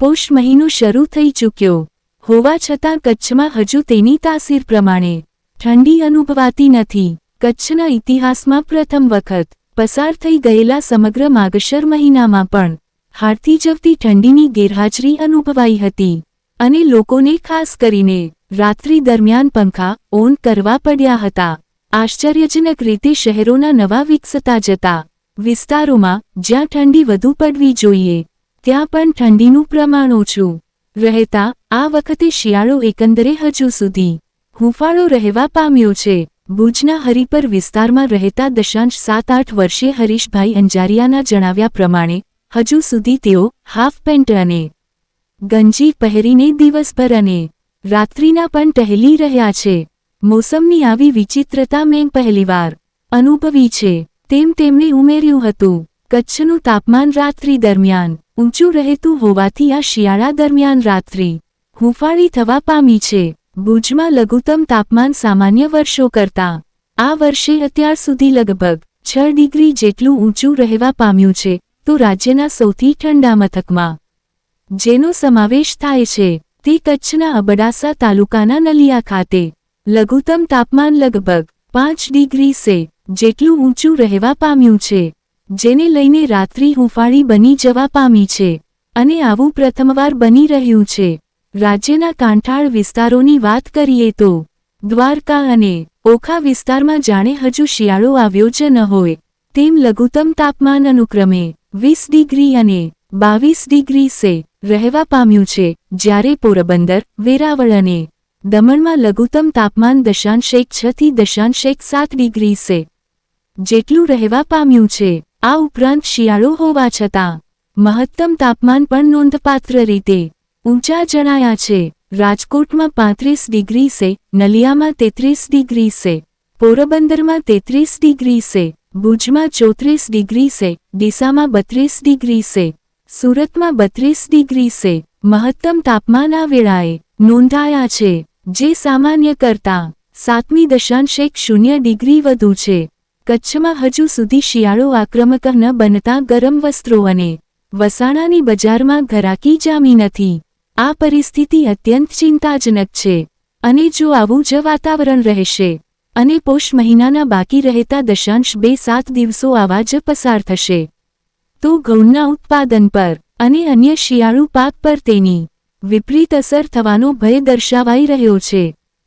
પોષ મહિનો શરૂ થઈ ચૂક્યો. હોવા છતાં કચ્છમાં હજુ તેની તાસીર પ્રમાણે ઠંડી અનુભવાતી નથી. કચ્છના ઇતિહાસમાં પ્રથમ વખત પસાર થઈ ગયેલા સમગ્ર માગશર મહિનામાં પણ હાડથી જવતી ઠંડીની ગેરહાજરી અનુભવાઈ હતી અને લોકોને ખાસ કરીને રાત્રિ દરમિયાન પંખા ઓન કરવા પડ્યા હતા. આશ્ચર્યજનક રીતે શહેરોના નવા વિકસતા જતા વિસ્તારોમાં જ્યાં ઠંડી વધુ પડવી જોઈએ ત્યાં પણ ઠંડીનું પ્રમાણ ઓછું. રહેતા, આ વખતે શિયાળો એકંદરે હજુ સુધી. હુંફાળો રહેવા પામ્યો છે. ભુજના હરિપર વિસ્તારમાં રહેતા દશાંશ સાત આઠ વર્ષે હરીશભાઈ અંજારિયાના જણાવ્યા પ્રમાણે, હજુ સુધી તેઓ હાફ પેન્ટ અને ગંજી પહેરીને દિવસભર અને રાત્રિના પણ ટહેલી રહ્યા છે. મોસમની આવી વિચિત્રતા મેં પહેલીવાર અનુભવી છે. તેમ તેમણે ઉમેર્યું હતું. કચ્છનું તાપમાન રાત્રિ દરમિયાન ઊંચું રહેતું હોવાથી આ શિયાળા દરમિયાન રાત્રિ હુંફાળી થવા પામી છે. ભુજમાં લઘુત્તમ તાપમાન સામાન્ય વર્ષો કરતાં આ વર્ષે અત્યાર સુધી લગભગ છ ડિગ્રી જેટલું ઊંચું રહેવા પામ્યું છે, તો રાજ્યના સૌથી ઠંડા મથકમાં જેનો સમાવેશ થાય છે તે કચ્છના અબડાસા તાલુકાના નલિયા ખાતે. લઘુત્તમ તાપમાન લગભગ પાંચ ડિગ્રી સે જેટલું ઊંચું રહેવા પામ્યું છે. જેને લઈને રાત્રિ હુંફાળી બની જવા પામી છે અને આવું પ્રથમવાર બની રહ્યું છે. રાજ્યના કાંઠાળ વિસ્તારોની વાત કરીએ તો, દ્વારકા અને ઓખા વિસ્તારમાં જાણે હજુ શિયાળો આવ્યો જ ન હોય. તેમ લઘુત્તમ તાપમાન અનુક્રમે વીસ ડિગ્રી અને બાવીસ ડિગ્રી સે રહેવા પામ્યું છે, જ્યારે પોરબંદર, વેરાવળ અને દમણમાં લઘુત્તમ તાપમાન દશાંશ એક છ થી દશાંશ એક સાત ડિગ્રી સે જેટલું રહેવા પામ્યું છે. આ ઉપરાંત શિયાળો હોવા છતાં, મહત્તમ તાપમાન પણ નોંધપાત્ર રીતે ઊંચા જણાયા છે. રાજકોટમાં પાંત્રીસ ડિગ્રી સે, નલિયામાં તેત્રીસ ડિગ્રી સે, પોરબંદરમાં તેત્રીસ ડિગ્રી સે, ભુજમાં ચોત્રીસ ડિગ્રી સે, ડીસામાં બત્રીસ ડિગ્રી સે, સુરતમાં બત્રીસ ડિગ્રી સે. મહત્તમ તાપમાન આ વેળાએ નોંધાયા છે, જે સામાન્ય કરતાં સાતમી દશાંશ એક શૂન્ય ડિગ્રી વધુ છે. કચ્છમાં હજુ સુધી શિયાળો આક્રમક ન બનતા ગરમ વસ્ત્રો અને વસાણાની બજારમાં ઘરાકી જામી નથી. આ પરિસ્થિતિ અત્યંત ચિંતાજનક છે અને જો આવું જ વાતાવરણ રહેશે અને પોષ મહિનાના બાકી રહેતા દશાંશ બે સાત દિવસો આવા જ પસાર થશે, તો ઘઉંના ઉત્પાદન પર અને અન્ય શિયાળુ પાક પર તેની વિપરીત અસર થવાનો ભય દર્શાવાઈ રહ્યો છે.